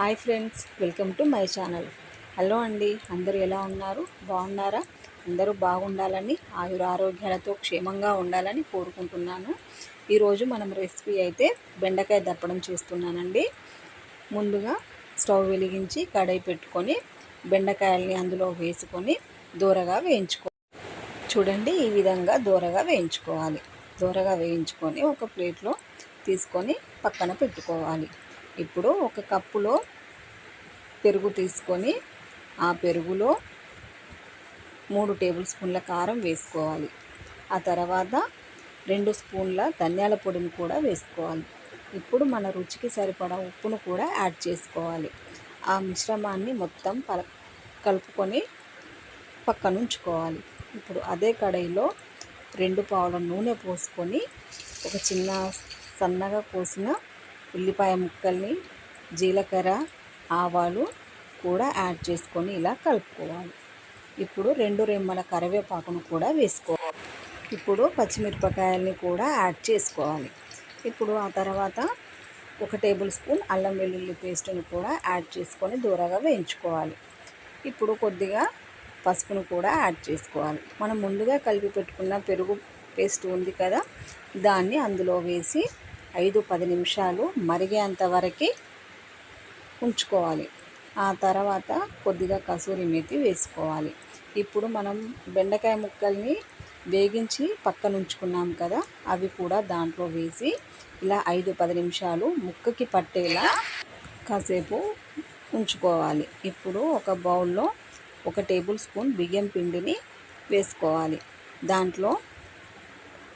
Hi friends welcome to my channel. Hello అండి అందరూ ఎలా ఉన్నారు? బాగున్నారా? అందరూ బాగుండాలని ఆయుర ఆరోగ్యాలతో క్షేమంగా ఉండాలని కోరుకుంటున్నాను. ఈరోజు మనం రెసిపీ అయితే బెండకాయ దప్పడం చేస్తున్నానండి. ముందుగా స్టవ్ వెలిగించి కడాయి పెట్టుకొని బెండకాయల్ని అందులో వేసుకొని దూరగా వేయించుకో చూడండి ఈ విధంగా దూరగా వేయించుకోవాలి. దూరగా వేయించుకొని ఒక ప్లేట్లో తీసుకొని పక్కన పెట్టుకోవాలి. ఇప్పుడు ఒక కప్పులో పెరుగు తీసుకొని ఆ పెరుగులో మూడు టేబుల్ స్పూన్ల కారం వేసుకోవాలి. ఆ తర్వాత రెండు స్పూన్ల ధనియాల పొడిని కూడా వేసుకోవాలి. ఇప్పుడు మన రుచికి సరిపడా ఉప్పును కూడా యాడ్ చేసుకోవాలి. ఆ మిశ్రమాన్ని మొత్తం పల కలుపుకొని పక్కన ఉంచుకోవాలి. ఇప్పుడు అదే కడాయిలో రెండు పావుల నూనె పోసుకొని ఒక చిన్న సన్నగా కోసిన ఉల్లిపాయ ముక్కల్ని జీలకర్ర ఆవాలు కూడా యాడ్ చేసుకొని ఇలా కలుపుకోవాలి. ఇప్పుడు రెండు రెమ్మల కరివేపాకును కూడా వేసుకోవాలి. ఇప్పుడు పచ్చిమిరపకాయల్ని కూడా యాడ్ చేసుకోవాలి. ఇప్పుడు ఆ తర్వాత ఒక టేబుల్ స్పూన్ అల్లం వెల్లుల్లి పేస్ట్ని కూడా యాడ్ చేసుకొని దూరగా వేయించుకోవాలి. ఇప్పుడు కొద్దిగా పసుపును కూడా యాడ్ చేసుకోవాలి. మనం ముందుగా కలిపి పెట్టుకున్న పెరుగు పేస్ట్ ఉంది కదా దాన్ని అందులో వేసి ఐదు పది నిమిషాలు మరిగేంత వరకు ఉంచుకోవాలి. ఆ తర్వాత కొద్దిగా కసూరి మెతి వేసుకోవాలి. ఇప్పుడు మనం బెండకాయ ముక్కల్ని వేగించి పక్కన ఉంచుకున్నాం కదా అవి కూడా దాంట్లో వేసి ఇలా ఐదు పది నిమిషాలు ముక్కకి పట్టేలా కాసేపు ఉంచుకోవాలి. ఇప్పుడు ఒక బౌల్లో ఒక టేబుల్ స్పూన్ బియ్యం పిండిని వేసుకోవాలి. దాంట్లో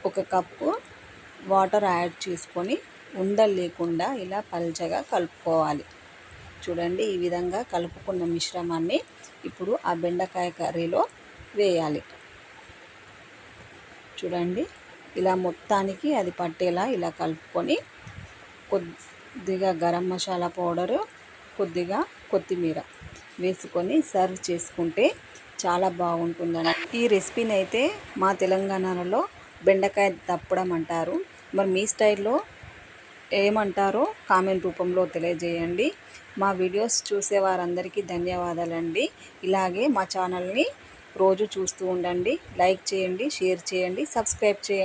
ఒక కప్పు వాటర్ యాడ్ చేసుకొని ఉండలు లేకుండా ఇలా పల్చగా కలుపుకోవాలి. చూడండి ఈ విధంగా కలుపుకున్న మిశ్రమాన్ని ఇప్పుడు ఆ బెండకాయ కర్రీలో వేయాలి. చూడండి ఇలా మొత్తానికి అది పట్టేలా ఇలా కలుపుకొని కొద్దిగా గరం మసాలా పౌడరు కొద్దిగా కొత్తిమీర వేసుకొని సర్వ్ చేసుకుంటే చాలా బాగుంటుందని ఈ రెసిపీని అయితే మా తెలంగాణలో బెండకాయ తప్పడం అంటారు. మరి మీ స్టైల్లో ఏమంటారో కామెంట్ రూపంలో తెలియజేయండి. మా వీడియోస్ చూసే వారందరికీ ధన్యవాదాలండి. ఇలాగే మా ఛానల్ని రోజు చూస్తూ ఉండండి. లైక్ చేయండి షేర్ చేయండి సబ్స్క్రైబ్ చేయండి.